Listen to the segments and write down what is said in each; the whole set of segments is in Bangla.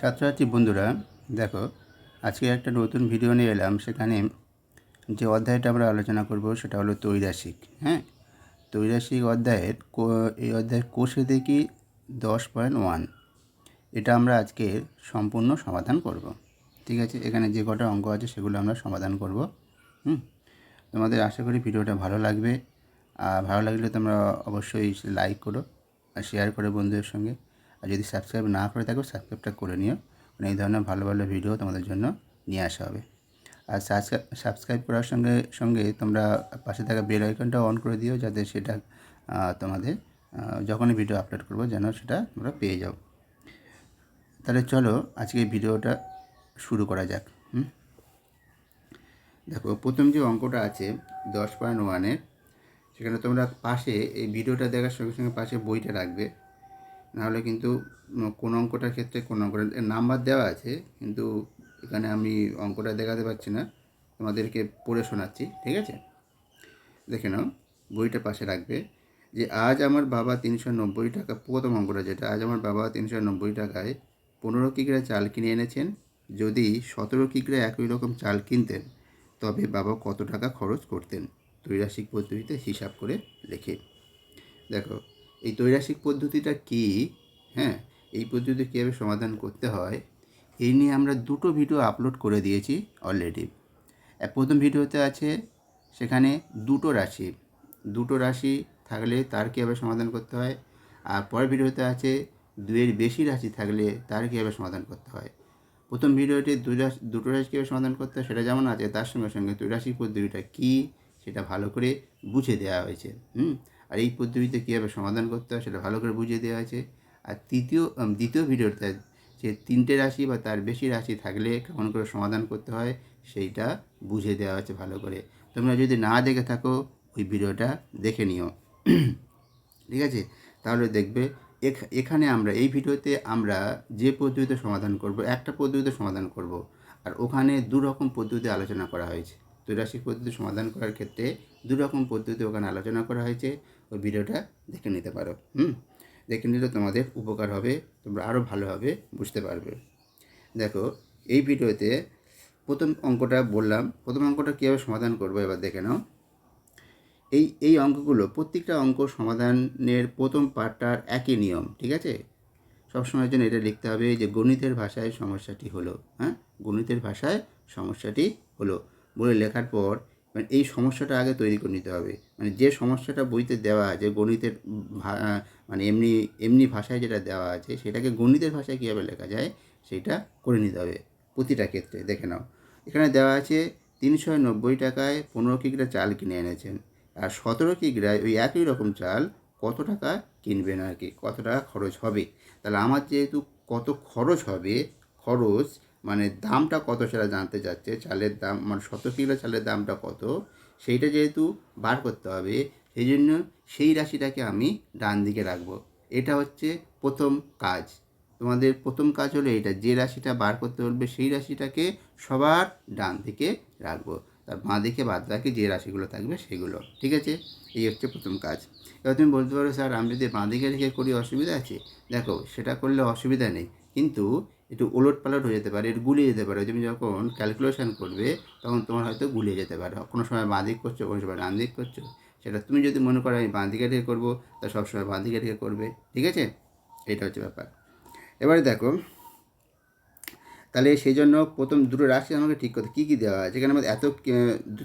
ছাত্রছাত্রী বন্ধুরা, দেখো, আজকে একটা নতুন ভিডিও নিয়ে এলাম। সেখানে যে অধ্যায়টা আমরা আলোচনা করব, সেটা হলো তৈরাসিক হ্যাঁ? তৈরাসিক অধ্যায়ের এই অধ্যায়ের কোষে দেখি দশ পয়েন্ট ওয়ান এটা আমরা আজকে সম্পূর্ণ সমাধান করব। ঠিক আছে? এখানে যে কটা অঙ্ক আছে, সেগুলো আমরা সমাধান করব, হুম? তোমাদের আশা করি ভিডিওটা ভালো লাগবে। আর ভালো লাগলে তোমরা অবশ্যই লাইক করো আর শেয়ার করো বন্ধুদের সঙ্গে। আর যদি সাবস্ক্রাইব না করে থাকো সাবস্ক্রাইবটা করে নিও। কারণ এই ধরনের ভালো ভালো ভিডিও তোমাদের জন্য নিয়ে আসা হবে। আর সাবস্ক্রাইব করার সঙ্গে সঙ্গে তোমরা পাশে থাকা বেল আইকনটা অন করে দিও, যাতে সেটা তোমাদের যখনই ভিডিও আপলোড করব যেন সেটা তোমরা পেয়ে যাও। তাহলে চলো আজকে ভিডিওটা শুরু করা যাক। হুম? দেখো, প্রথম যে অঙ্কটা আছে দশ পয়েন্ট ওয়ানের সেখানে তোমরা পাশে এই ভিডিওটা দেখার সঙ্গে সঙ্গে পাশে বইটা রাখবে। নাহলে কিন্তু কোন অঙ্কটার ক্ষেত্রে কোন অঙ্কটা নাম্বার দেওয়া আছে, কিন্তু এখানে আমি অঙ্কটা দেখাতে পারছি না, তোমাদেরকে পড়ে শোনাচ্ছি, ঠিক আছে? দেখে নাও, বইটা পাশে রাখবে যে আজ আমার বাবা তিনশো নব্বই টাকা, প্রথম অঙ্কটা যেটা, আজ আমার বাবা তিনশো নব্বই টাকায় পনেরো কিগ্রা চাল কিনে এনেছেন, যদি সতেরো কিগ্রা একই রকম চাল কিনতেন, তবে বাবা কত টাকা খরচ করতেন? ত্রৈরাসিক পদ্ধতিতে হিসাব করে লেখে। দেখো এই ত্রৈরাসিক পদ্ধতিটা কি? হ্যাঁ এই পদ্ধতি কীভাবে সমাধান করতে হয়? এই নিয়ে আমরা দুটো ভিডিও আপলোড করে দিয়েছি অলরেডি প্রথম ভিডিওতে আছে সেখানে দুটো রাশি। দুটো রাশি থাকলে তার কীভাবে সমাধান করতে হয়? আর পরের ভিডিওতে আছে দুয়ের বেশি রাশি থাকলে তার কীভাবে সমাধান করতে হয়? প্রথম ভিডিওটি দুটো রাশি কীভাবে সমাধান করতে হয় সেটা যেমন আছে, তার সঙ্গে সঙ্গে ত্রৈরাশিক পদ্ধতিটা কী সেটা ভালো করে বুঝে দেওয়া হয়েছে। হুম? আর এই পদ্ধতিতে কীভাবে সমাধান করতে হয় সেটা ভালো করে বুঝিয়ে দেওয়া হয়েছে। আর তৃতীয় দ্বিতীয় ভিডিওতে যে তিনটে রাশি বা তার বেশি রাশি থাকলে কেমন করে সমাধান করতে হয় সেইটা বুঝে দেওয়া হয়েছে ভালো করে। তোমরা যদি না দেখে থাকো, ওই ভিডিওটা দেখে নিও। ঠিক আছে? তাহলে দেখবে এখানে আমরা, এই ভিডিওতে আমরা যে পদ্ধতিতে সমাধান করব, একটা পদ্ধতিতে সমাধান করব। আর ওখানে দু রকম পদ্ধতি আলোচনা করা হয়েছে। ত্রৈরাশিক পদ্ধতি সমাধান করার ক্ষেত্রে দু রকম পদ্ধতি ওখানে আলোচনা করা হয়েছে। ওই ভিডিওটা দেখে নিতে পারো, হুম? দেখে নিলে তোমাদের উপকার হবে, তোমরা আরও ভালোভাবে বুঝতে পারবে। দেখো, এই ভিডিওতে প্রথম অঙ্কটা বললাম, প্রথম অঙ্কটা কীভাবে সমাধান করব এবার দেখে নাও। এই এই অঙ্কগুলো, প্রত্যেকটা অঙ্ক সমাধানের প্রথম পার্টটার একই নিয়ম, ঠিক আছে? সবসময়ের জন্য এটা লিখতে হবে যে গণিতের ভাষায় সমস্যাটি হলো হ্যাঁ? গণিতের ভাষায় সমস্যাটি হলো। বলে লেখার পর মানে এই সমস্যাটা আগে তৈরি করে নিতে হবে। মানে যে সমস্যাটা বইতে দেওয়া আছে, গণিতের মানে এমনি এমনি ভাষায় যেটা দেওয়া আছে, সেটাকে গণিতের ভাষায় কীভাবে লেখা যায়, সেটা করে নিতে হবে প্রতিটা ক্ষেত্রে। দেখে নাও। এখানে দেওয়া আছে, তিনশো নব্বই টাকায় পনেরো কিগ্রা চাল কিনে এনেছেন। আর সতেরো কিগ্রায় ওই একই রকম চাল কত টাকা কিনবেন আর কি? কত টাকা খরচ হবে? তাহলে আমার যেহেতু কত খরচ হবে, খরচ মানে দামটা কত সেটা জানতে চাচ্ছে, চালের দাম মানে শত কিলো চালের দামটা কত, সেইটা যেহেতু বার করতে হবে, সেই জন্য সেই রাশিটাকে আমি ডান দিকে রাখব। এটা হচ্ছে প্রথম কাজ। তোমাদের প্রথম কাজ হলো এটা, যে রাশিটা বার করতে বলবে সেই রাশিটাকে সবার ডান দিকে রাখব। তার বাঁ দিকে বাদ বাকি যে রাশিগুলো থাকবে সেগুলো, ঠিক আছে? এই হচ্ছে প্রথম কাজ। এবার তুমি বলতে পারো, স্যার, আমি যদি বাঁ দিকে রেখে করি, অসুবিধা আছে? দেখো, সেটা করলে অসুবিধা নেই। কিন্তু একটু ওলট পালট হয়ে যেতে পারে, একটু গুলিয়ে যেতে পারে। তুমি যখন ক্যালকুলেশন করবে, তখন তোমার হয়তো গুলিয়ে যেতে পারে। কোনো সময় বাঁ দিক করছ, কোনো সময় ডান দিক করছ। সেটা তুমি যদি মনে করো আমি বাঁ দিকে রেখে করব, তা সবসময় বাঁ দিকে রেখে করবে। ঠিক আছে? এটা হচ্ছে ব্যাপার। এবারে দেখো, তাহলে সেই জন্য প্রথম দুটো রাশি আমাকে ঠিক করতে, কী কী দেওয়া আছে? এখানে আমাদের এত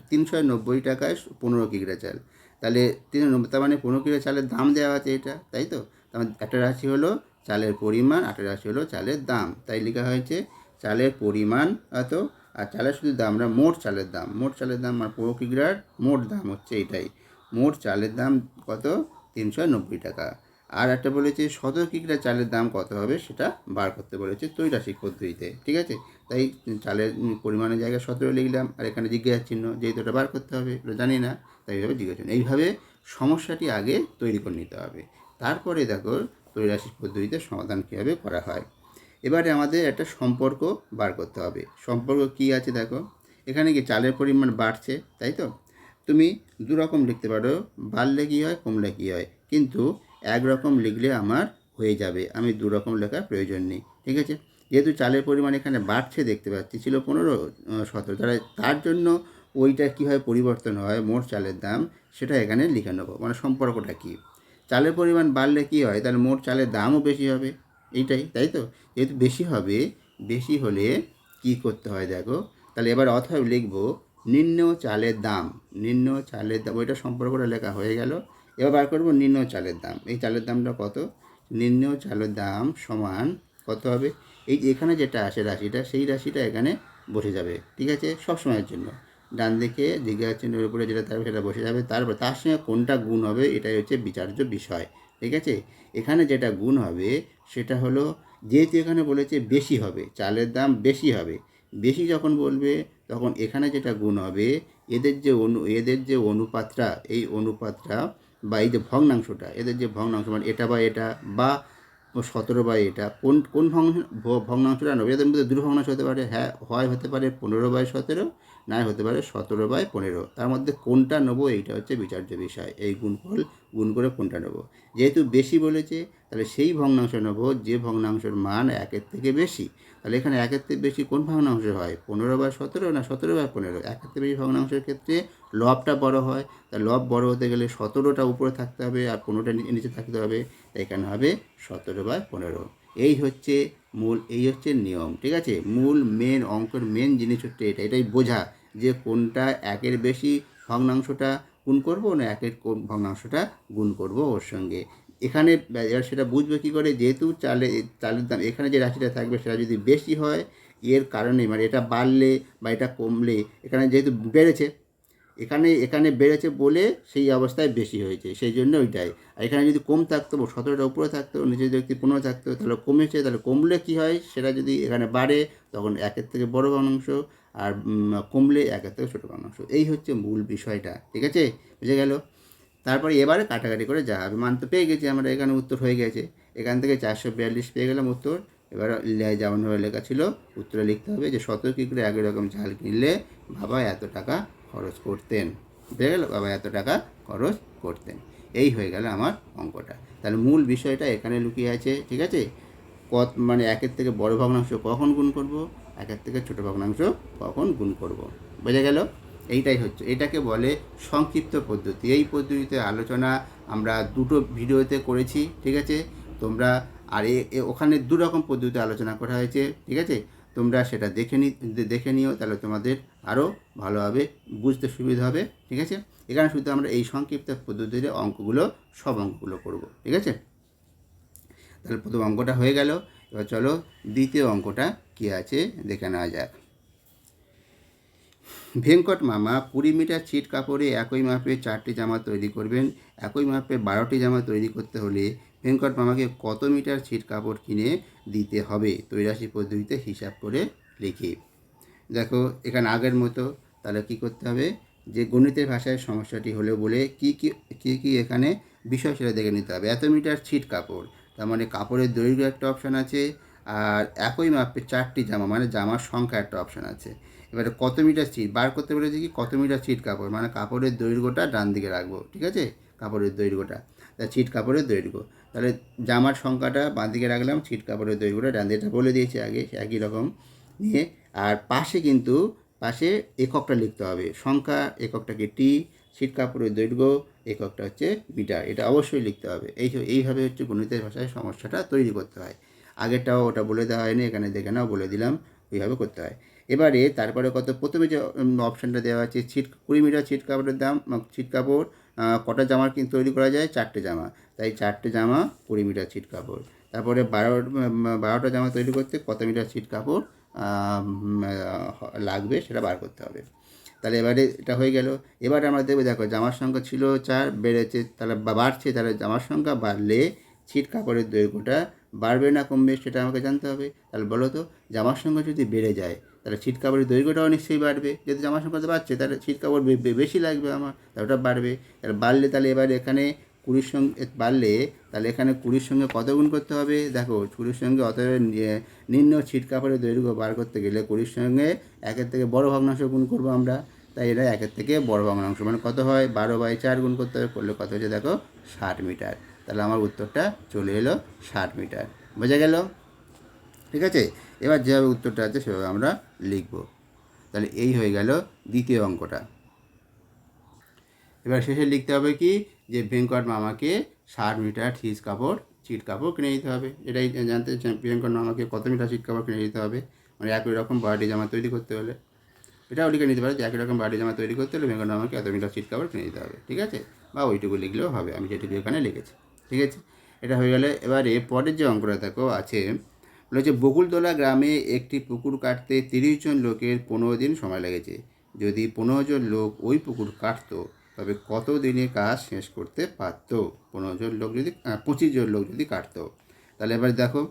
তিনশো নব্বই টাকায় পনেরো কিগ্রা চাল। তাহলে তিনশো নব্বই, তার মানে পনেরো কিগ্রা চালের দাম দেওয়া আছে এটা, তাই তো? তার মানে একটা রাশি হলো চালের পরিমাণ একটা রাশি হলো চালের দাম। তাই লেখা হয়েছে, চালের পরিমাণ এত, আর চালের শুধু দাম, আমরা মোট চালের দাম। মোট চালের দাম আর পনেরো কিগ্রার মোট দাম হচ্ছে এটাই। মোট চালের দাম কত? তিনশো নব্বই টাকা। আর একটা বলেছে শত কিগ্রা চালের দাম কত হবে সেটা বার করতে বলেছে তৈরাসিক পদ্ধতিতে। ঠিক আছে? তাই চালের পরিমাণের জায়গায় সতেরো লিখলাম, আর এখানে জিজ্ঞাসা চিহ্ন, যেহেতু ওটা বার করতে হবে, এটা জানি না, তাই এইভাবে জিজ্ঞাসা। এইভাবে সমস্যাটি আগে তৈরি করে নিতে হবে। তারপরে দেখো তৈরাসিক পদ্ধতিতে সমাধান কীভাবে করা হয়? এবারে আমাদের একটা সম্পর্ক বার করতে হবে। সম্পর্ক কী আছে দেখো? এখানে কি চালের পরিমাণ বাড়ছে, তাই তো? তুমি দু রকম লিখতে পারো, বাড়লে কী হয়, কমলে কী হয়। কিন্তু এক রকম লিখলে আমার হয়ে যাবে, আমি দু রকম লেখার প্রয়োজন নেই, ঠিক আছে? যেহেতু চালের পরিমাণ এখানে বাড়ছে, দেখতে পাচ্ছি, ছিল পনেরো সতেরো, তাহলে তার জন্য ওইটা কীভাবে পরিবর্তন হয়, মোট চালের দাম, সেটা এখানে লিখে নেব। মানে সম্পর্কটা কী? চালের পরিমাণ বাড়লে কী হয়? তাহলে মোট চালের দামও বেশি হবে। এইটাই, তাই তো? যেহেতু বেশি হবে, বেশি হলে কি করতে হয় দেখো? তাহলে এবার অথবা লিখব, নিম্ন চালের দাম, নিম্ন চালের দাম, ওইটা সম্পর্কটা লেখা হয়ে গেল। এবার বার করব নিম্ন চালের দাম। এই চালের দামটা কত? নিম্ন চালের দাম সমান কত হবে? এই এখানে যেটা আসে রাশিটা, সেই রাশিটা এখানে বসে যাবে, ঠিক আছে? সব সময়ের জন্য। ডান দিকে জিজ্ঞাসা চিহ্নের উপরে যেটা থাকবে সেটা বসে যাবে। তারপর তার সঙ্গে কোনটা গুণ হবে এটাই হচ্ছে বিচার্য বিষয়, ঠিক আছে? এখানে যেটা গুণ হবে সেটা হলো, যেহেতু এখানে বলেছে বেশি হবে, চালের দাম বেশি হবে, বেশি যখন বলবে তখন এখানে যেটা গুণ হবে, এদের যে অনু এদের যে অনুপাতটা, এই অনুপাতটা বা এই যে ভগ্নাংশটা, এদের যে ভগ্নাংশ মানে এটা বা এটা বা সতেরো বাই এটা, কোন কোন ভগ্নাংশ ভগ্নাংশটা নেবে এদের মধ্যে দুটো ভগ্নাংশ হতে পারে হ্যাঁ হয় হতে পারে পনেরো বাই সতেরো না হতে পারে সতেরো বাই পনেরো। তার মধ্যে কোনটা নেব এইটা হচ্ছে বিচার্য বিষয়। এই গুণফল, গুণ করে কোনটা নেব? যেহেতু বেশি বলেছে, তাহলে সেই ভগ্নাংশ নেব, যে ভগ্নাংশের মান একের থেকে বেশি। তাহলে এখানে একের থেকে বেশি কোন ভগ্নাংশ হয়? পনেরো বাই সতেরো না সতেরো বাই পনেরো? একের থেকে বেশি ভগ্নাংশের ক্ষেত্রে লবটা বড় হয়। তা লব বড় হতে গেলে সতেরোটা উপরে থাকতে হবে আর পনেরোটা নিচে থাকতে হবে। এখানে হবে সতেরো বাই পনেরো। এই হচ্ছে মূল, এই হচ্ছে নিয়ম, ঠিক আছে? মূল মেন অঙ্কের মেন জিনিস হচ্ছে এটা, এটাই বোঝা যে কোনটা একের বেশি ভগ্নাংশটা গুণ করব না একের কোন ভগ্নাংশটা গুণ করব ওর সঙ্গে। এখানে, এবার সেটা বুঝবে কী করে? যেহেতু চালে, চালের দাম, এখানে যে রাশিটা থাকবে সেটা যদি বেশি হয়, এর কারণে মানে এটা বাড়লে বা এটা কমলে, এখানে যেহেতু বেড়েছে এখানে এখানে বেড়েছে বলে সেই অবস্থায় বেশি হয়েছে, সেই জন্য ওইটাই। আর এখানে যদি কম থাকতো সতেরোটা উপরে থাকতো, নিচে যদি পনেরো থাকতো, তাহলে কমেছে, তাহলে কমলে কী হয়? সেটা যদি এখানে বাড়ে, তখন একের থেকে বড় ভগ্নাংশ আর কমলে একের থেকে ছোটো ভগ্নাংশ এই হচ্ছে মূল বিষয়টা, ঠিক আছে? বুঝে গেল? তারপরে এবারে কাটাকাটি করে যা হবে। মান তো পেয়ে গেছি আমরা, এখানে উত্তর হয়ে গেছে। এখান থেকে চারশো বিয়াল্লিশ পেয়ে গেলাম উত্তর। এবার যেমনভাবে লেখা ছিল, উত্তরে লিখতে হবে যে সতেরো কি করে একই রকম চাল কিনলে, বাবা এত টাকা খরচ করতেন। বুঝে গেল? বাবা, এত টাকা খরচ করতেন। এই হয়ে গেল আমার অঙ্কটা। তাহলে মূল বিষয়টা এখানে লুকিয়ে আছে, ঠিক আছে? কত মানে একের থেকে বড় ভগ্নাংশ কখন গুণ করব? একের থেকে ছোট ভগ্নাংশ কখন গুণ করব? বোঝা গেল? এইটাই হচ্ছে। এটাকে বলে সংক্ষিপ্ত পদ্ধতি। এই পদ্ধতিতে আলোচনা আমরা দুটো ভিডিওতে করেছি, ঠিক আছে? তোমরা, আর ওখানে দু রকম পদ্ধতিতে আলোচনা করা হয়েছে, ঠিক আছে? তোমরা সেটা দেখে নি, দেখে নিও, তাহলে তোমাদের আরও ভালোভাবে বুঝতে সুবিধা হবে, ঠিক আছে? এখানে শুধু আমরা এই সংক্ষিপ্ত পদ্ধতিতে অঙ্কগুলো, সব অঙ্কগুলো করব, ঠিক আছে? তাহলে প্রথম অঙ্কটা হয়ে গেল। এবার চলো দ্বিতীয় অঙ্কটা কী আছে দেখে নেওয়া যাক। ভেঙ্কট মামা, কুড়ি মিটার ছিট কাপড়ে একই মাপে চারটি জামা তৈরি করবেন। একই মাপে বারোটি জামা তৈরি করতে হলে ভেঙ্কট মামাকে কত মিটার ছিট কাপড় কিনে দিতে হবে? তৈরাশি পদ্ধতিতে হিসাব করে লিখি। দেখো, এখানে আগের মতো, তাহলে কি করতে হবে? যে গণিতের ভাষায় সমস্যাটি হলো বলে কি কি কি কি এখানে বিষয় সেটা দেখে নিতে হবে। এত মিটার ছিট কাপড়, তার মানে কাপড়ের দৈর্ঘ্য একটা অপশান আছে, আর একই মাপে চারটি জামা মানে জামার সংখ্যা একটা অপশান আছে। এবারে কত মিটার ছিট? বার করতে বলেছে কি কত মিটার ছিট কাপড়? মানে কাপড়ের দৈর্ঘ্যটা ডান দিকে রাখব, ঠিক আছে? কাপড়ের দৈর্ঘ্যটা, তা ছিট কাপড়ের দৈর্ঘ্য। তাহলে জামার সংখ্যাটা বাঁ দিকে রাখলাম, ছিট কাপড়ের দৈর্ঘ্যটা ডান দিকটা বলে দিয়েছে আগে, একই রকম, নিয়ে আর পাশে কিন্তু পাশে এককটা লিখতে হবে। সংখ্যা এককটাকে টি ছিট কাপড়ের দৈর্ঘ্য এককটা হচ্ছে মিটার। এটা অবশ্যই লিখতে হবে। এই এইভাবে হচ্ছে গণিতের ভাষায় সমস্যাটা তৈরি করতে হয়। আগেরটাও ওটা বলে দেওয়া হয়নি, এখানে দেখে নাও, বলে দিলাম, ওইভাবে করতে হয়। এবারে তারপরে কত, প্রথমে যে অপশানটা দেওয়া আছে ছিট কুড়ি মিটার ছিট কাপড়ের দাম ছিট কাপড় কটা জামার কিন্তু তৈরি করা যায়? চারটে জামা। তাই চারটে জামা, কুড়ি মিটার ছিট কাপড়। তারপরে বারো বারোটা জামা তৈরি করতে কত মিটার ছিট কাপড়? লাগবে, সেটা বার করতে হবে। তাহলে এবারে এটা হয়ে গেল। এবার আমরা দেখব, দেখো, জামার সংখ্যা ছিল চার, বেড়েছে, তাহলে বাড়ছে, তাহলে জামার সংখ্যা বাড়লে ছিট কাপড়ের দৈর্ঘ্যটা বাড়বে না কমবে, সেটা আমাকে জানতে হবে। তাহলে বলো তো, জামার সংখ্যা যদি বেড়ে যায়, তাহলে ছিট কাপড়ের দৈর্ঘ্যটাও নিশ্চয়ই বাড়বে। যেহেতু জামার সংখ্যা বাড়ছে, তাহলে ছিট কাপড় বেশি লাগবে আমার, তাহলে ওটা বাড়বে। তাহলে বাড়লে তাহলে এবার এখানে কুড়ির সঙ্গে পারলে তাহলে এখানে কুড়ির সঙ্গে কত গুণ করতে হবে? দেখো, কুড়ির সঙ্গে অতএব নিম্ন ছিট কাপড়ের দৈর্ঘ্য বার করতে গেলে কুড়ির সঙ্গে একের থেকে বড় ভগ্নাংশ গুণ করব আমরা। তাই এটা একের থেকে বড় ভগ্নাংশ। মানে কত হয়? বারো বাই চার গুণ করতে হবে, করলে কত হচ্ছে দেখো? ষাট মিটার। তাহলে আমার উত্তরটা চলে এলো ষাট মিটার। বোঝা গেল? ঠিক আছে? এবার যেভাবে উত্তরটা আছে সেভাবে আমরা লিখব। তাহলে এই হয়ে গেল দ্বিতীয় অঙ্কটা। এবার শেষে লিখতে হবে কি? যে ভেঙ্কট মামাকে ষাট মিটার ছিট কাপড়, চিট কাপড় কিনে দিতে হবে। এটাই জানতে ভেঙ্কট মামাকে কত মিটার চিট কাপড় কিনে দিতে হবে? মানে একই রকম বাড়ি জামা তৈরি করতে হলে। এটাও লিখে নিতে পারে যে একই রকম বাড়ি জামা তৈরি করতে হলে ভেঙ্কট মামাকে এত মিটার ছিট কাপড় কিনে দিতে হবে, ঠিক আছে? বা ওইটুকু লিখলেও হবে, আমি যেটুকু এখানে লিখেছি, ঠিক আছে? এটা হয়ে গেলে এবারে পরের যে অঙ্কটা দেখো আছে বলেছে বকুলতলা গ্রামে একটি পুকুর কাটতে তিরিশ জন লোকের পনেরো দিন সময় লেগেছে। যদি পনেরো জন লোক ওই পুকুর কাটতো তবে কত দিনে কাজ শেষ করতে পারতো? পনেরো জন লোক যদি পঁচিশ জন লোক যদি কাটতো। তাহলে এবার দেখো,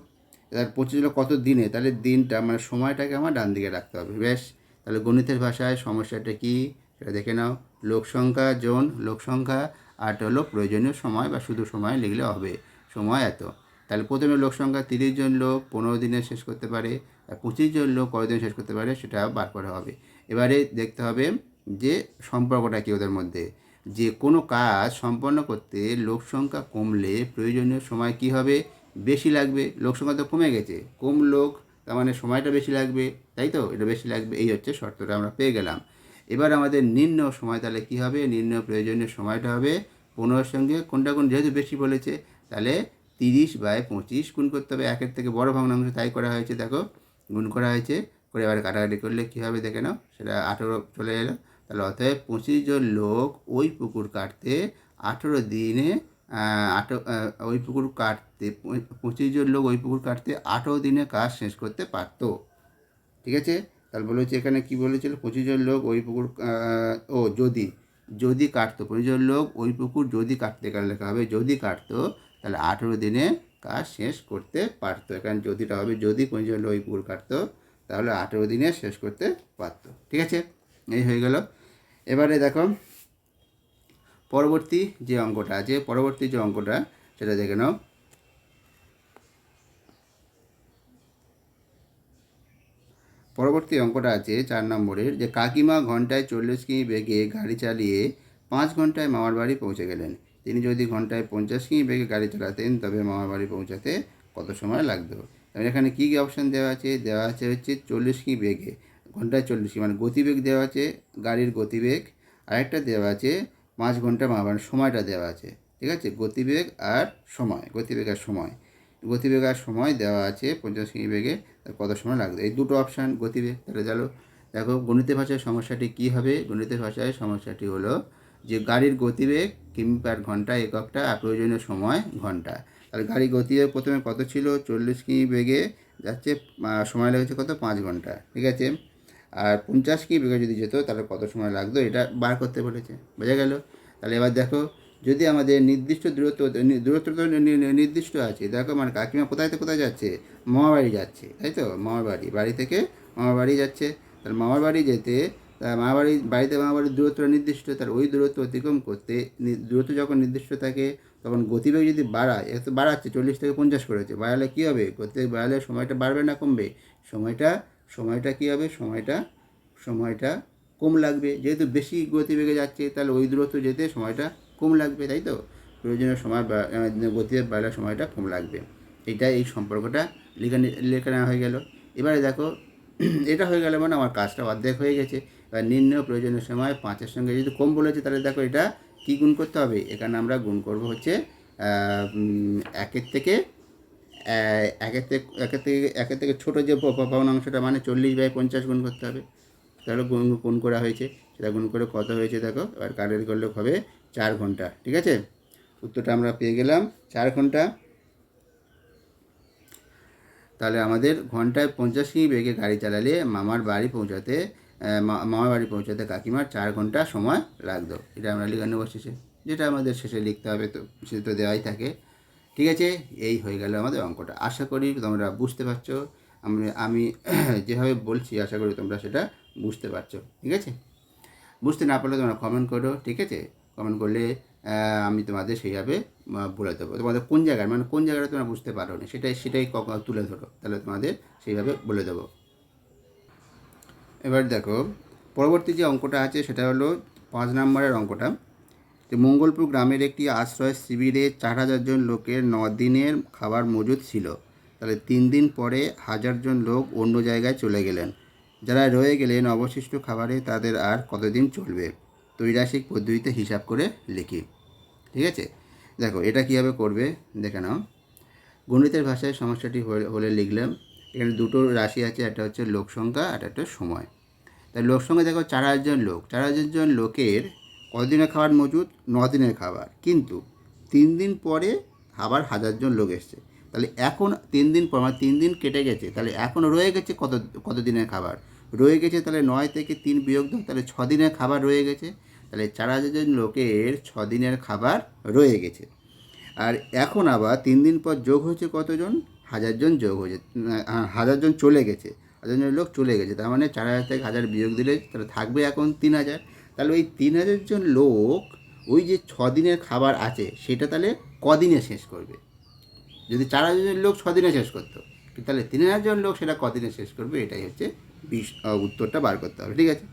এবার পঁচিশ লোক কত দিনে? তাহলে দিনটা মানে সময়টাকে আমার ডান দিকে রাখতে হবে। বেশ, তাহলে গণিতের ভাষায় সমস্যাটা কি? সেটা দেখে নাও। লোক সংখ্যা, জন, লোক সংখ্যা, আট হলো প্রয়োজনীয় সময় বা শুধু সময় লিখলে হবে। সময় এত। তাহলে প্রথমে লোক সংখ্যা তিরিশ জন লোক, পনেরো দিনে শেষ করতে পারে। আর পঁচিশ জন লোক কতদিন শেষ করতে পারে সেটা বার করা হবে। এবারে দেখতে হবে যে সম্পর্কটা কি ওদের মধ্যে? যে কোনো কাজ সম্পন্ন করতে লোক সংখ্যা কমলে প্রয়োজনীয় সময় কি হবে? বেশি লাগবে। লোক সংখ্যা তো কমে গেছে। কম লোক, তার মানে সময়টা বেশি লাগবে। তাই তো? এটা বেশি লাগবে। এই হচ্ছে শর্তটা আমরা পেয়ে গেলাম। এবার আমাদের নিম্ন সময় তাহলে কী হবে? নিম্ন প্রয়োজনীয় সময়টা হবে পনেরোর সঙ্গে কোনটা কোন? যেহেতু বেশি বলেছে, তাহলে তিরিশ বাই পঁচিশ গুণ করতে হবে। একের থেকে বড় ভগ্নাংশ তাই করা হয়েছে, দেখো। গুণ করা হয়েছে। করে এবার কাটাকাটি করলে কী হবে? দেখে নাও। সেটা আঠেরো চলে এলো। তাহলে অতএব পঁচিশ জন লোক ওই পুকুর কাটতে আঠেরো দিনে আঠেরো ওই পুকুর কাটতে, পঁচিশ জন লোক ওই পুকুর কাটতে আঠেরো দিনে কাজ শেষ করতে পারতো। ঠিক আছে? তাহলে বলেছে এখানে কি বলেছিল? পঁচিশ জন লোক ওই পুকুর ও যদি যদি কাটতো, পঁচিশ জন লোক ওই পুকুর যদি কাটতে গেলে লেখা হবে, যদি কাটতো, তাহলে আঠেরো দিনে কাজ শেষ করতে পারতো। এখানে যদিটা হবে, যদি পঁচিশ জন লোক ওই পুকুর কাটতো, তাহলে আঠেরো দিনে শেষ করতে পারতো। ঠিক আছে? এই হয়ে গেল। এবারে দেখো, পরবর্তী যে অঙ্কটা আছে, পরবর্তী যে অঙ্কটা, সেটা দেখে নাও। পরবর্তী অঙ্কটা আছে চার নম্বরের, যে কাকিমা ঘন্টায় চল্লিশ কিমি বেগে গাড়ি চালিয়ে পাঁচ ঘন্টায় মামার বাড়ি পৌঁছে গেলেন। তিনি যদি ঘন্টায় পঞ্চাশ কিমি বেগে গাড়ি চালাতেন, তবে মামার বাড়ি পৌঁছাতে কত সময় লাগতো? এখানে কী কী অপশান দেওয়া আছে? দেওয়া আছে হচ্ছে চল্লিশ কিমি বেগে। ঘন্টায় চল্লিশ মানে গতিবেগ দেওয়া আছে, গাড়ির গতিবেগ, আরেকটা দেওয়া আছে, পাঁচ ঘণ্টা বাড়ির সময়টা দেওয়া আছে, ঠিক আছে? গতিবেগ আর সময়, গতিবেগ আর সময়, গতিবেগ আর সময় দেওয়া আছে পঞ্চাশ কিমি বেগে কত সময় লাগবে? এই দুটো অপশান গতিবেগ, তাহলে চলো দেখো গণিতের ভাষায় সমস্যাটি কী হবে? গণিতের ভাষায় সমস্যাটি হলো যে গাড়ির গতিবেগ কিমি পার ঘণ্টা, এককটা, আর প্রয়োজনীয় সময় ঘণ্টা। তাহলে গাড়ির গতিবেগ প্রথমে কত ছিল? চল্লিশ কিমি বেগে যাচ্ছে সময় লেগেছে কত? পাঁচ ঘণ্টা, ঠিক আছে? আর পঞ্চাশ কি বেগে যদি যেত, তাহলে কত সময় লাগতো? এটা বার করতে বলেছে। বোঝা গেল? তাহলে এবার দেখো, যদি আমাদের নির্দিষ্ট দূরত্ব দূরত্ব তো নির্দিষ্ট আছে। দেখো মানে কাকিমা কোথায় থেকে কোথায় যাচ্ছে? মামার বাড়ি যাচ্ছে, তাই তো? মামার বাড়ি। থেকে মামার বাড়ি যাচ্ছে। তাহলে মামার বাড়ি যেতে, তা মামার বাড়ি, বাড়িতে মামার বাড়ির দূরত্ব নির্দিষ্ট। তার ওই দূরত্ব অতিক্রম করতে দূরত্ব যখন নির্দিষ্ট থাকে, তখন গতিবেগ যদি বাড়ায় এত বাড়াচ্ছে, চল্লিশ থেকে পঞ্চাশ করেছে। বাড়ালে কী হবে? গতিবেগ বাড়ালে সময়টা বাড়বে না কমবে? সময়টা সময়টা কী হবে? সময়টা সময়টা কম লাগবে। যেহেতু বেশি গতিবেগে যাচ্ছে, তাহলে ওই দূরত্ব যেতে সময়টা কম লাগবে, তাই তো? প্রয়োজনীয় সময় গতিবেগ বাড়লে সময়টা কম লাগবে। এটা এই সম্পর্কটা লেখা লেখা নেওয়া হয়ে গেল। এবারে দেখো, এটা হয়ে গেলে মানে আমার কাজটা অর্ধেক হয়ে গেছে। এবার নিম্ন প্রয়োজনীয় সময় পাঁচের সঙ্গে যদি কম বলেছে, তাহলে দেখো এটা কী গুণ করতে হবে? এখানে আমরা গুণ করব হচ্ছে একের থেকে একের থেকে একের থেকে একের থেকে ছোটো যে ভগ্নাংশটা মানে চল্লিশ বাই পঞ্চাশ গুণ করতে হবে। তাহলে গুণ গুণ করা হয়েছে। সেটা গুণ করে কত হয়েছে দেখো? এবার কারের করলে হবে চার ঘণ্টা, ঠিক আছে? উত্তরটা আমরা পেয়ে গেলাম চার ঘণ্টা। তাহলে আমাদের ঘন্টায় পঞ্চাশ কিমি বেগে গাড়ি চালালে মামার বাড়ি পৌঁছাতে মামার বাড়ি পৌঁছাতে কাকিমার চার ঘণ্টা সময় লাগতো। এটা আমরা লিখানো শেষে, যেটা আমাদের শেষে লিখতে হবে তো সেটা তো দেওয়াই থাকে। ঠিক আছে? এই হয়ে গেল আমাদের অঙ্কটা। আশা করি তোমরা বুঝতে পারছ। আমি আমি যেভাবে বলছি, আশা করি তোমরা সেটা বুঝতে পারছ। ঠিক আছে? বুঝতে না পারলে তোমরা কমেন্ট করো, ঠিক আছে? কমেন্ট করলে আমি তোমাদের সেইভাবে বলে দেবো। তোমাদের কোন জায়গায় মানে কোন জায়গাটা তোমরা বুঝতে পারো না সেটাই সেটাই তুলে ধরো। তাহলে তোমাদের সেইভাবে বলে দেবো। এবার দেখো, পরবর্তী যে অঙ্কটা আছে, সেটা হলো পাঁচ নম্বরের অঙ্কটা। মঙ্গলপুর গ্রামের একটি আশ্রয় শিবিরে চার হাজার জন লোকের ন দিনের খাবার মজুদ ছিল। তাহলে তিন দিন পরে হাজারজন লোক অন্য জায়গায় চলে গেলেন। যারা রয়ে গেলেন অবশিষ্ট খাবারে তাদের আর কতদিন চলবে? তৈরাসিক পদ্ধতিতে হিসাব করে লিখি। ঠিক আছে? দেখো, এটা কীভাবে করবে? দেখে নাও। গণিতের ভাষায় সমস্যাটি হলে- লিখলাম। এখানে দুটো রাশি আছে, একটা হচ্ছে লোকসংখ্যা আর একটা সময়। তাই লোকসংখ্যা দেখো, চার হাজার লোক। চার হাজার জন লোকের কদিনের খাবার মজুদ? ন দিনের খাবার। কিন্তু তিন দিন পরে আবার হাজারজন লোক এসছে। তাহলে এখন তিন দিন পর মানে তিন দিন কেটে গেছে, তাহলে এখন রয়ে গেছে কত কত দিনের খাবার? রয়ে গেছে তাহলে নয় থেকে তিন বিয়োগ দাও তাহলে ছ দিনের খাবার রয়ে গেছে। তাহলে চার হাজার জন লোকের ছ দিনের খাবার রয়ে গেছে। আর এখন আবার তিন দিন পর যোগ হয়েছে কতজন? হাজারজন যোগ হয়েছে। হাজারজন চলে গেছে। হাজারজন লোক চলে গেছে। তার মানে চার হাজার থেকে হাজার বিয়োগ দিলে তাহলে থাকবে এখন তিন হাজার। তাহলে ওই তিন হাজার জন লোক ওই যে ছ দিনের খাবার আছে, সেটা তাহলে কদিনে শেষ করবে? যদি চার হাজার লোক ছ দিনে শেষ করতো, তাহলে তিন হাজার জন লোক সেটা কদিনে শেষ করবে? এটাই হচ্ছে বিশ উত্তরটা বার করতে হবে, ঠিক আছে?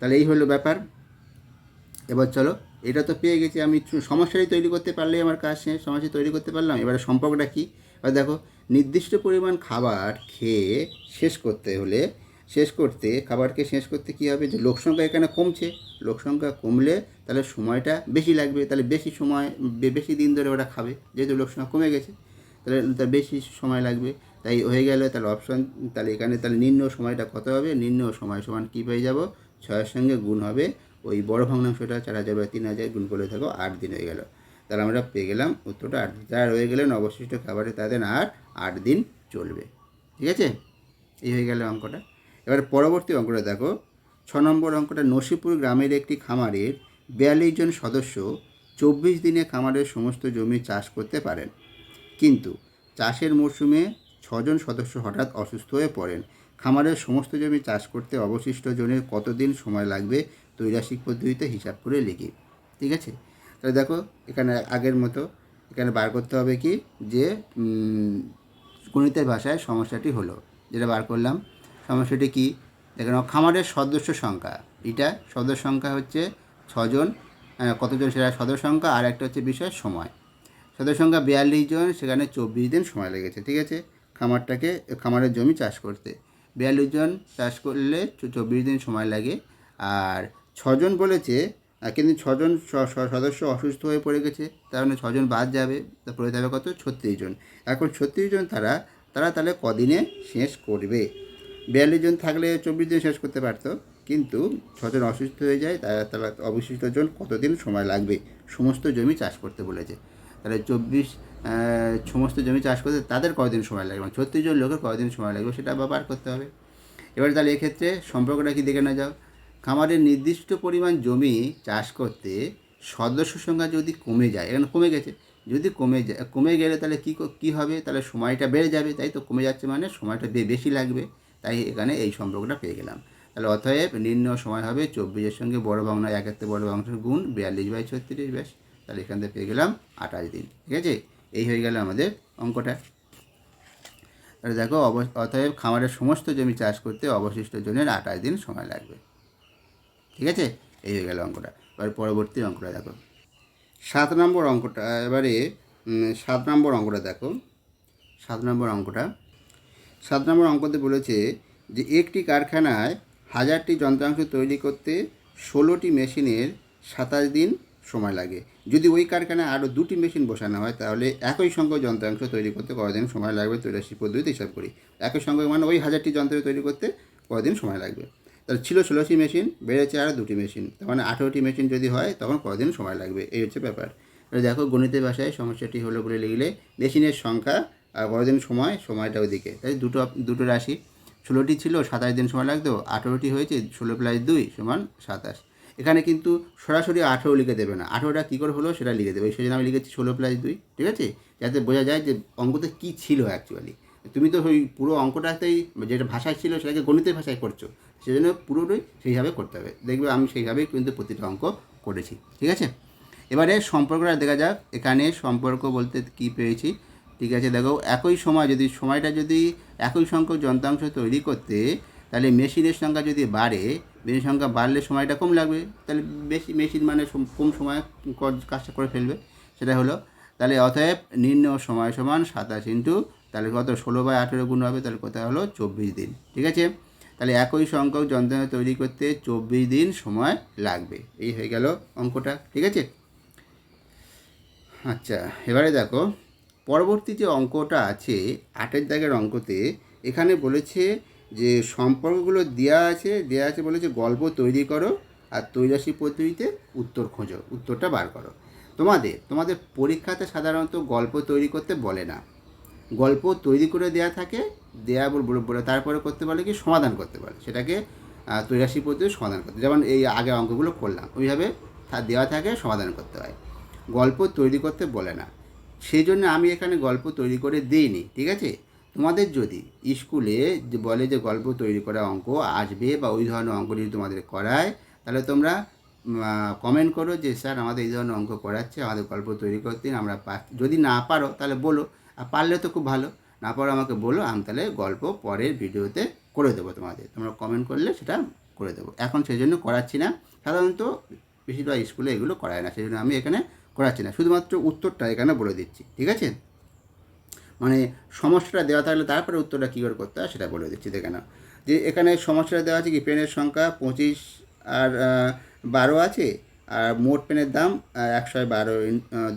তাহলে এই হলো ব্যাপার। এবার চলো, এটা তো পেয়ে গেছি আমি, চু- সমস্যাটি তৈরি করতে পারলেই আমার কাজ শেষ, সমস্যা তৈরি করতে পারলাম, এবারে সম্পর্কটা কী? এবার দেখো, নির্দিষ্ট পরিমাণ খাবার খেয়ে শেষ করতে হলে শেষ করতে, খাবারকে শেষ করতে কী হবে? যে লোক সংখ্যা এখানে কমছে। লোক সংখ্যা কমলে তাহলে সময়টা বেশি লাগবে। তাহলে বেশি সময় বেশি দিন ধরে ওরা খাবে। যেহেতু লোক সংখ্যা কমে গেছে, তাহলে তার বেশি সময় লাগবে। তাই হয়ে গেল, তাহলে অপশন তাহলে এখানে, তাহলে নিম্ন সময়টা কত হবে? নিম্ন সময় সমান কী পেয়ে যাব? ছয়ের সঙ্গে গুণ হবে। ওই বড় ভগ্নাংশটা চার হাজার বা তিন হাজার গুণ করে থাকো আট দিন হয়ে গেল। তাহলে আমরা পেয়ে গেলাম উত্তরটা আট দিন। যারা রয়ে গেলেন অবশিষ্ট খাবারে তাদের আর আট দিন চলবে। ঠিক আছে? এই হয়ে গেল অঙ্কটা। এবার পরবর্তী অঙ্কটা দেখো। ছ নম্বর অঙ্কটা, নসিপুর গ্রামের একটি খামারের বিয়াল্লিশ জন সদস্য চব্বিশ দিনে খামারের সমস্ত জমি চাষ করতে পারেন। কিন্তু চাষের মরশুমে ছজন সদস্য হঠাৎ অসুস্থ হয়ে পড়েন। খামারের সমস্ত জমি চাষ করতে অবশিষ্ট জনের কতদিন সময় লাগবে তৈরাসিক পদ্ধতিতে হিসাব করে লিখি। ঠিক আছে? তাহলে দেখো, এখানে আগের মতো, এখানে বার করতে হবে কি? যে গণিতের ভাষায় সমস্যাটি হলো, যেটা বার করলাম। সমস্যাটি কি? দেখে নাও খামারের সদস্য সংখ্যা। এটা সদস্য সংখ্যা হচ্ছে ছজন কতজন সেটা সদস্য সংখ্যা, আর একটা হচ্ছে বিষয় সময়। সদস্য সংখ্যা বিয়াল্লিশ জন, সেখানে চব্বিশ দিন সময় লেগেছে, ঠিক আছে? খামারটাকে, খামারের জমি চাষ করতে। বিয়াল্লিশ জন চাষ করলে চব্বিশ দিন সময় লাগে। আর ছজন বলেছে কিন্তু ছজন সদস্য অসুস্থ হয়ে পড়ে গেছে তার মানে ছজন বাদ যাবে, তা পড়ে যাবে কত? ছত্রিশ জন। এখন ছত্রিশ জন তারা তারা তাহলে কদিনে শেষ করবে? বিয়াল্লিশ জন থাকলে চব্বিশ দিন শেষ করতে পারতো। কিন্তু ছজন অসুস্থ হয়ে যায় তারা তারা অবশিষ্ট জন কতদিন সময় লাগবে? সমস্ত জমি চাষ করতে বলেছে। তাহলে চব্বিশ সমস্ত জমি চাষ করতে তাদের কতদিন সময় লাগবে? মানে ছত্রিশ জন লোকের কতদিন সময় লাগবে সেটা আবার বার করতে হবে। এবার তাহলে এক্ষেত্রে সম্পর্কটা কি দেখে না যাও খামারের নির্দিষ্ট পরিমাণ জমি চাষ করতে সদস্য সংখ্যা যদি কমে যায়, এখানে কমে গেছে, যদি কমে যায়, কমে গেলে তাহলে কী কী হবে? তাহলে সময়টা বেড়ে যাবে, তাই তো কমে যাচ্ছে মানে সময়টা বেশি লাগবে। তাই এখানে এই সম্পর্কটা পেয়ে গেলাম। তাহলে অতএব নিম্ন সময় হবে চব্বিশের সঙ্গে বড় ভাঙনা একের থেকে বড় ভাঙনার গুণ বিয়াল্লিশ বাই ছত্রিশ ব্যাস। তাহলে এখান থেকে পেয়ে গেলাম আঠাশ দিন, ঠিক আছে? এই হয়ে গেল আমাদের অঙ্কটা। তাহলে দেখো অতএব খামারের সমস্ত জমি চাষ করতে অবশিষ্ট জনের আঠাশ দিন সময় লাগবে। ঠিক আছে? এই হয়ে গেল অঙ্কটা। এবার পরবর্তী অঙ্কটা দেখো। সাত নম্বর অঙ্কটা, এবারে সাত নম্বর অঙ্কটা দেখো। সাত নম্বর অঙ্কটা। সাত নম্বর অঙ্কতে বলেছে যে একটি কারখানায় হাজারটি যন্ত্রাংশ তৈরি করতে ষোলোটি মেশিনের সাতাশ দিন সময় লাগে। যদি ওই কারখানায় আরও দুটি মেশিন বসানো হয়, তাহলে একই সংখ্যক যন্ত্রাংশ তৈরি করতে কতদিন সময় লাগবে? তৈরাশি পদ্ধতিতে হিসাব করি। একই সংখ্যক মানে ওই হাজারটি যন্ত্র তৈরি করতে কতদিন সময় লাগবে? তাহলে ছিল ষোলোটি মেশিন, বেড়েছে আরও দুটি মেশিন। তার মানে আঠেরোটি মেশিন যদি হয়, তখন কতদিন সময় লাগবে? এই হচ্ছে ব্যাপার। দেখো গণিতের ভাষায় সমস্যাটি হলো বলে লিখলে, মেশিনের সংখ্যা আর কতদিন সময়, সময়টা ওদিকে তাই দুটো দুটো রাশি। ষোলোটি ছিল, সাতাশ দিন সময় লাগতো। আঠেরোটি হয়েছে, ষোলো প্লাস দুই সমান সাতাশ। এখানে কিন্তু সরাসরি আঠেরো লিখে দেবে না। আঠেরোটা কী করে হলো সেটা লিখে দেবে। সেই জন্য আমি লিখেছি ষোলো প্লাস দুই, ঠিক আছে? যাতে বোঝা যায় যে অঙ্কতে কী ছিল অ্যাকচুয়ালি তুমি তো ওই পুরো অঙ্কটাতেই যেটা ভাষায় ছিল সেটাকে গণিতের ভাষায় করছ। সেজন্য পুরোটাই সেইভাবে করতে হবে। দেখবে আমি সেইভাবেই কিন্তু প্রতিটা অঙ্ক করেছি, ঠিক আছে? এবারে সম্পর্কটা দেখা যাক। এখানে সম্পর্ক বলতে কি পেয়েছি? ঠিক আছে? দেখো, একই সময় যদি, সময়টা যদি একই সংখ্যক যন্ত্রাংশ তৈরি করতে, তাহলে মেশিনের সংখ্যা যদি বাড়ে, মেশিনের সংখ্যা বাড়লে সময়টা কম লাগবে। তাহলে বেশি, মেশিন মানে কম সময় কাজটা করে ফেলবে। সেটা হলো। তাহলে অতএব নিম্ন সময় সমান সাতাশ ইন্টু, তাহলে কত? ষোলো বাই আঠেরো গুণ হবে, তাহলে কোথায় হলো? চব্বিশ দিন। ঠিক আছে? তাহলে একই সংখ্যক যন্ত্রাংশ তৈরি করতে চব্বিশ দিন সময় লাগবে। এই হয়ে গেল অঙ্কটা। ঠিক আছে? আচ্ছা এবারে দেখো। পরবর্তী যে অঙ্কটা আছে, আটের দাগের অঙ্কতে, এখানে বলেছে যে সম্পর্কগুলো দেওয়া আছে দেওয়া আছে বলেছে গল্প তৈরি করো আর তৈরাশি পদ্ধতিতে উত্তর খোঁজো, উত্তরটা বার করো। তোমাদের তোমাদের পরীক্ষাতে সাধারণত গল্প তৈরি করতে বলে না। গল্প তৈরি করে দেয়া থাকে, দেয়া বলে বলে তারপরে করতে পারে কি? সমাধান করতে পারে সেটাকে তৈরাশি পদ্ধতি সমাধান করতে। যেমন এই আগে অঙ্কগুলো করলাম। ওইভাবে দেওয়া থাকে, সমাধান করতে হয়। গল্প তৈরি করতে বলে না। সেই জন্য আমি এখানে গল্প তৈরি করে দিইনি, ঠিক আছে? তোমাদের যদি স্কুলে যে বলে যে গল্প তৈরি করা অঙ্ক আসবে বা ওই ধরনের অঙ্ক যদি তোমাদের করায়, তাহলে তোমরা কমেন্ট করো যে, স্যার, আমাদের এই ধরনের অঙ্ক করাচ্ছে, আমাদের গল্প তৈরি করতে আমরা যদি না পারো, তাহলে বলো, আর পারলে তো খুব ভালো, না পারো আমাকে বলো, আমি তাহলে গল্প পরের ভিডিওতে করে দেবো তোমাদের, তোমরা কমেন্ট করলে সেটা করে দেবো, এখন সেই জন্য করাচ্ছি না, সাধারণত বেশিরভাগ স্কুলে এগুলো করায় না, সেই জন্য আমি এখানে করাচ্ছি না। শুধুমাত্র উত্তরটা এখানে বলে দিচ্ছি, ঠিক আছে? মানে সমস্যাটা দেওয়া থাকলে তারপরে উত্তরটা কী করে করতে হয় সেটা বলে দিচ্ছি, দেখে যে এখানে সমস্যাটা দেওয়া আছে কি? পেনের সংখ্যা পঁচিশ আর বারো আছে, আর মোট পেনের দাম একশো বারো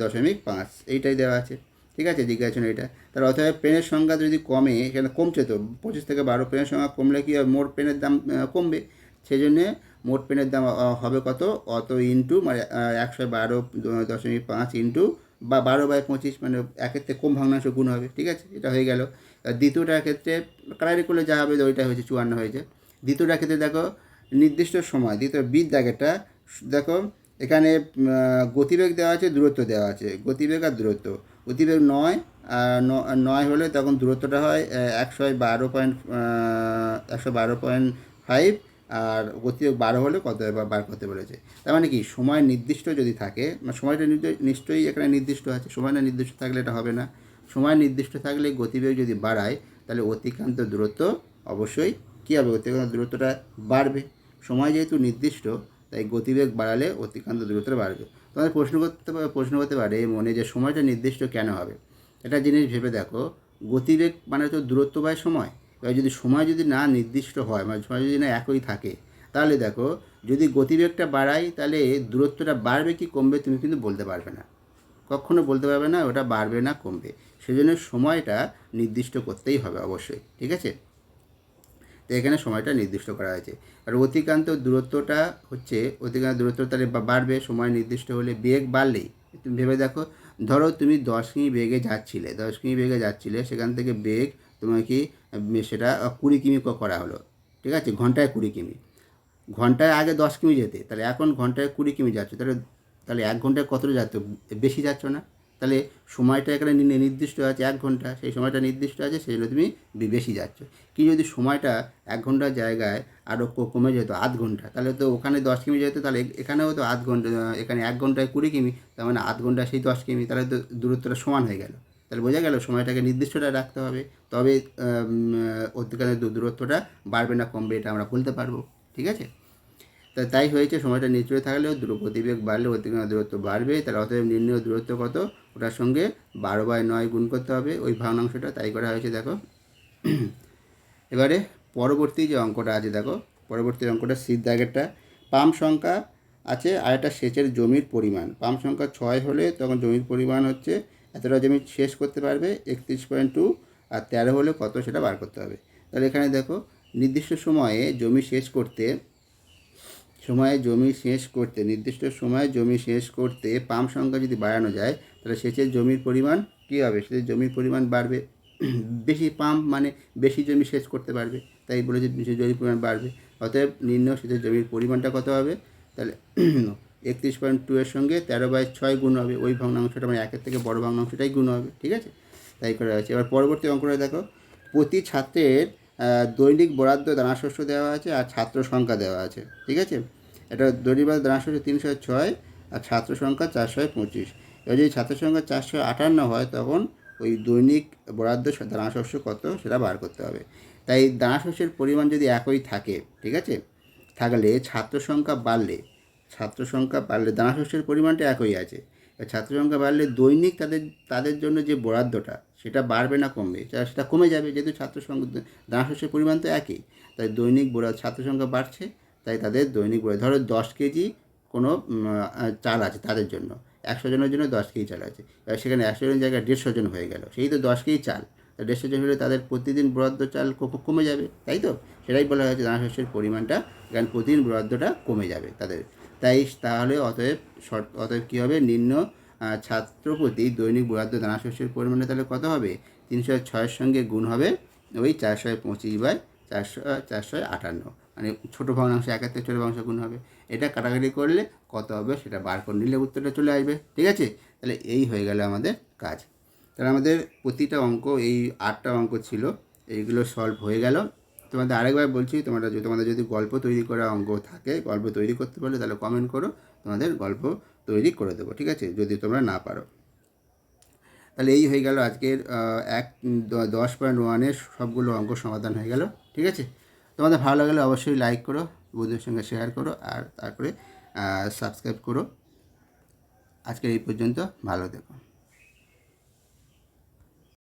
দশমিক পাঁচ, এইটাই দেওয়া আছে, ঠিক আছে? জিজ্ঞাসা এটা? তার অতএব পেনের সংখ্যা যদি কমে, এখানে কমছে তো, পঁচিশ থেকে বারো পেনের সংখ্যা কমলে কি হবে মোট পেনের দাম কমবে। সেই জন্যে মোট পেনের দাম হবে কত? অত ইন্টু মানে একশো বারো দশমিক পাঁচ ইন্টু বা বারো বাই পঁচিশ মানে একের থেকে কম ভগ্নাংশ গুণ হবে, ঠিক আছে? এটা হয়ে গেল। দ্বিতীয়টার ক্ষেত্রে কালারি করলে যা হবে, ওইটা হয়েছে চুয়ান্ন হয়েছে। দ্বিতীয়টার ক্ষেত্রে দেখো, নির্দিষ্ট সময়, দ্বিতীয় বিদ দাগেরটা, দেখো, এখানে গতিবেগ দেওয়া আছে, দূরত্ব দেওয়া আছে। গতিবেগ আর দূরত্ব। গতিবেগ নয় নয় হলে তখন দূরত্বটা হয় একশো বারো পয়েন্ট একশো বারো পয়েন্ট ফাইভ আর গতিবেগ বারো হলে কত বার করতে বলেছে তার মানে কি? সময় নির্দিষ্ট যদি থাকে মানে সময়টা নিশ্চয়ই এখানে নির্দিষ্ট আছে। সময়টা নির্দিষ্ট থাকলে এটা হবে না। সময় নির্দিষ্ট থাকলে গতিবেগ যদি বাড়ায়, তাহলে অতিক্রান্ত দূরত্ব অবশ্যই কী হবে? অতিক্রান্ত দূরত্বটা বাড়বে। সময় যেহেতু নির্দিষ্ট, তাই গতিবেগ বাড়ালে অতিক্রান্ত দূরত্বটা বাড়বে। তোমাদের প্রশ্ন করতে প্রশ্ন করতে পারে মনে যে সময়টা নির্দিষ্ট কেন হবে? একটা জিনিস ভেবে দেখো। গতিবেগ মানে তো দূরত্ব বাই সময়। এবার যদি সময় যদি না নির্দিষ্ট হয় মানে সময় যদি না একই থাকে তাহলে দেখো যদি গতিবেগটা বাড়াই তাহলে দূরত্বটা বাড়বে কি কমবে তুমি কিন্তু বলতে পারবে না। কখনো বলতে পারবে না ওটা বাড়বে না কমবে। সেজন্য সময়টা নির্দিষ্ট করতেই হবে অবশ্যই ঠিক আছে? তো এখানে সময়টা নির্দিষ্ট করা হয়েছে। আর অতিক্রান্ত দূরত্বটা হচ্ছে অতিক্রান্ত দূরত্ব তাহলে বাড়বে সময় নির্দিষ্ট হলে বেগ বাড়লেই। তুমি ভেবে দেখো ধরো তুমি দশ কিমি বেগে যাচ্ছিলে দশ কিমি বেগে যাচ্ছিলে সেখান থেকে বেগ তোমার কি উম, সেটা কুড়ি কিমি করা হলো। ঠিক আছে? ঘন্টায় কুড়ি কিমি। ঘন্টায় আগে দশ কিমি যেতে। তাহলে এখন ঘন্টায় কুড়ি কিমি যাচ্ছে। তাহলে তাহলে এক ঘন্টায় কতটা যাচ্ছ? বেশি যাচ্ছ না? তাহলে সময়টা এখানে নির্দিষ্ট আছে এক ঘণ্টা। সেই সময়টা নির্দিষ্ট আছে, সেই জন্য তুমি বেশি যাচ্ছ। কি যদি সময়টা এক ঘণ্টার জায়গায় আরও কমে যেত, আধ ঘণ্টা, তাহলে তো ওখানে দশ কিমি যেত, তাহলে এখানেও তো আধ ঘণ্টা, এখানে এক ঘন্টায় কুড়ি কিমি, তার মানে আধ ঘণ্টা সেই দশ কিমি, তাহলে তো দূরত্বটা সমান হয়ে গেল। তাহলে বোঝা গেল সময়টাকে নির্দিষ্টটা রাখতে হবে। তবে দূ- দূরত্বটা বাড়বে না, কমবে, এটা আমরা বলতে পারব। ঠিক আছে? তা তাই হয়েছে, সময়টা নিচে থাকলেও গতিবেগ বাড়লে অতিক্রান্ত দূরত্ব বাড়বে, তাহলে অতএব নির্ণয় দূরত্ব কত? ওটার সঙ্গে বারো বাই নয় গুণ করতে হবে, ওই ভগ্নাংশটা তাই করা হয়েছে, দেখো। এবারে পরবর্তী যে অঙ্কটা আছে, দেখো, পরবর্তী অঙ্কটা শীত দাগেরটা। পাম্প সংখ্যা আছে, আর একটা সেচের জমির পরিমাণ। পাম্প সংখ্যা ছয় হলে তখন জমির পরিমাণ হচ্ছে এতটা জমি শেষ করতে পারবে একত্রিশ পয়েন্ট টু আর তেরো হলে কত সেটা বার করতে হবে। তাহলে এখানে দেখো, নির্দিষ্ট সময়ে জমি শেষ করতে, সময়ে জমি শেষ করতে, নির্দিষ্ট সময়ে জমি শেষ করতে পাম্প সংখ্যা যদি বাড়ানো যায়, তাহলে সেচের জমির পরিমাণ কী হবে? সেচের জমির পরিমাণ বাড়বে। বেশি পাম্প মানে বেশি জমি সেচ করতে পারবে। তাই বলেছে জমির পরিমাণ বাড়বে। অতএব নিম্ন সেচের জমির পরিমাণটা কত হবে? তাহলে একত্রিশ পয়েন্ট টু এর সঙ্গে তেরো বাই ছয় গুণ হবে। ওই ভগ্নাংশটা মানে একের থেকে বড় ভগ্নাংশটাই গুণ হবে, ঠিক আছে? তাই করা হয়েছে। এবার পরবর্তী অঙ্কটা দেখো। প্রতি ছাত্রের দৈনিক বরাদ্দ দানাশস্য দেওয়া আছে আর ছাত্র সংখ্যা দেওয়া আছে, ঠিক আছে? এটা দৈনিক বরাদ্দ দানাশস্য তিনশো ছয় আর ছাত্র সংখ্যা চারশো পঁচিশ। এবার যদি ছাত্র সংখ্যা চারশো আটান্ন হয়, তখন ওই দৈনিক বরাদ্দ দানাশস্য কত সেটা বার করতে হবে। তাই দানাশস্যের পরিমাণ যদি একই থাকে, ঠিক আছে? থাকলে ছাত্র সংখ্যা বাড়লে ছাত্র সংখ্যা বাড়লে দানাশস্যের পরিমাণটা একই আছে। ছাত্র সংখ্যা বাড়লে দৈনিক তাদের তাদের জন্য যে বরাদ্দটা, সেটা বাড়বে না কমবে। সেটা কমে যাবে যেহেতু ছাত্র সংখ্যা দানাশস্যের পরিমাণ তো একই। তাই দৈনিক বরাদ্দ ছাত্র সংখ্যা বাড়ছে, তাই তাদের দৈনিক বোড়া ধরো দশ কেজি কোনো চাল আছে তাদের জন্য। একশো জনের জন্য দশ কেজি চাল আছে। এবার সেখানে একশো জনের জায়গায় দেড়শো জন হয়ে গেল। সেই তো দশ কেজি চাল। দেড়শো জন হলে তাদের প্রতিদিন বরাদ্দ চাল কমে যাবে, তাই তো? সেটাই বলা হয়েছে দানাশস্যের পরিমাণটা এখানে প্রতিদিন বরাদ্দটা কমে যাবে তাদের। তাই তাহলে অতএব শর্ত, অতএব কী হবে? নিম্ন ছাত্র প্রতি দৈনিক বরাদ্দ দানাশস্যের পরিমাণে তাহলে কত হবে? তিনশো ছয়ের সঙ্গে গুণ হবে ওই চারশো পঁচিশ বাই চারশো চারশো আটান্ন। মানে ছোটো ভগ্নাংশ থেকে ছোটো ভগ্নাংশ গুণ হবে। এটা কাটাকাটি করলে কত হবে? সেটা বার করে নিলে উত্তরটা চলে আসবে। ঠিক আছে? তাহলে এই হয়ে গেল আমাদের কাজ। তাহলে আমাদের প্রতিটা অঙ্ক, এই আটটা অঙ্ক ছিল, এইগুলো সলভ হয়ে গেল। তোমাদের আরেকবার বলছি তোমরা যদি, তোমাদের যদি গল্প তৈরি করা অঙ্ক থাকে, গল্প তৈরি করতে পারলে তাহলে কমেন্ট করো, তোমাদের গল্প তৈরি করে দেবো, ঠিক আছে? যদি তোমরা না পারো। তাহলে এই হয়ে গেল আজকের এক দশ পয়েন্ট ওয়ানের সবগুলো অঙ্ক সমাধান হয়ে গেল, ঠিক আছে? তোমাদের ভালো লাগলে অবশ্যই লাইক করো, বন্ধুদের সঙ্গে শেয়ার করো, আর তারপরে সাবস্ক্রাইব করো। আজকের এই পর্যন্ত ভালো থেকো।